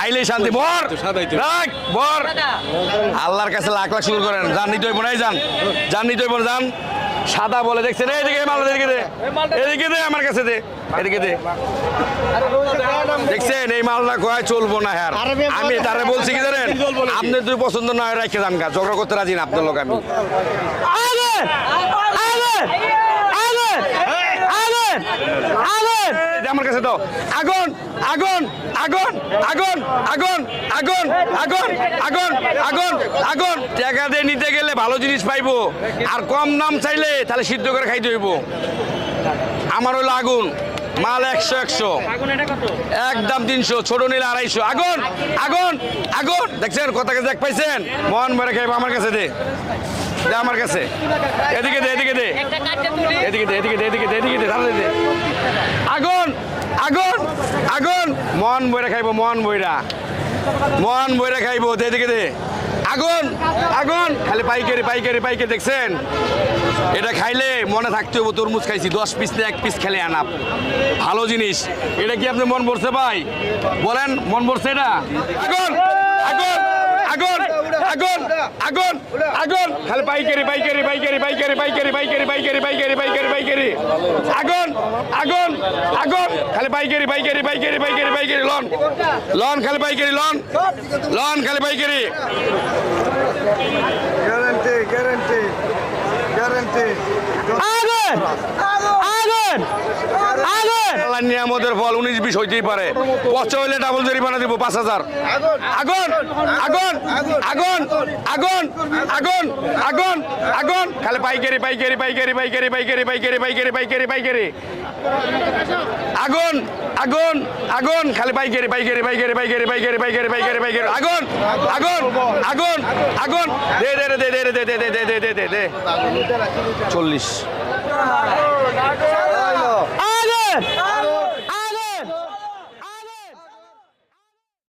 খাইলেই শান্তি। বর! রাখ, বর! আল্লাহর কাছে লাখ লাখ শুরু করেন। যান নিতে হইব নাই যান। যান নিতে হইব যান। সাদা বলে দেখছেন? এদিকে মাল এদিকে দে। এদিকে দে আমার কাছে দে। এদিকে দে। দেখছেন? এই মালটা কয় চলবো না হ্যাঁ আমি তারে বলছি কি জানেন? আপনি তুই পছন্দ না হয় রেখে যান গা। ঝগড়া করতে রাজি না আপনার লোক আমি। আমার কাছে দাও। আগুন! আগুন আগুন আগুন আগুন আগুন আগুন আগুন আগুন আগুন। টাকা দিয়ে নিতে গেলে ভালো জিনিস পাইবো। আর কম দাম চাইলে তাহলে সিদ্ধ করে খাইতে হইব। আমার হলো আগুন, মাল একশো একশো। একদম তিনশো, ছোট নিলে আড়াইশো। আগুন আগুন আগুন। দেখছেন কত দেখ পাইছেন? মন ভরে খাইবো আমার কাছে দে। দে আমার কাছে। এদিকে দে এদিকে দে। এদিকে দে এদিকে দে এদিকে দে এদিকে দে তাহলে দে। আগুন আগুন আগুন! মন বইরা খাইবো, মন বইরা। মন বইরা খাইবো, দে দেখে দে। আগুন! আগুন! খালি পাইকারি পাইকারি পাইকারি, দেখছেন? এটা খাইলে মনে থাকতে হবে তরমুজ খাইছি, দশ পিস না, এক পিস খেলে আনাপ। ভালো জিনিস। এটা কি আপনি মন পড়ছে ভাই? বলেন, মন পড়ছে এটা? আগুন! আগুন আগুন আগুন খালি পাইকারি পাইকারি পাইকারি পাইকারি পাইকারি পাইকারি পাইকারি পাইকারি পাইকারি পাইকারি আগুন আগুন আগুন খালি পাইকারি পাইকারি পাইকারি পাইকারি পাইকারি লন লন খালি পাইকারি লন লন খালি পাইকারি গ্যারান্টি গ্যারান্টি গ্যারান্টি আগে আগে আগে আল্লাহ নিয়ামতের ফল উনিশ বিশ হইতেই পারে পচা হইলে ডাবল জরিমানা দিব পাঁচ হাজার আগুন আগুন আগুন আগুন আগুন আগুন আগুন খালি পাইকারি পাইকারি পাইকারি পাইকারি পাইকারি পাইকারি পাইকারি পাইকারি পাইকারি আগুন আগুন আগুন খালি পাইকারি পাইকারি পাইকারি পাইকারি পাইকারি পাইকারি পাইকারি পাইকারি আগুন আগুন আগুন আগুন দে দে দে দে দে দে দে দে দে দে দে চল্লিশ ¡Ale!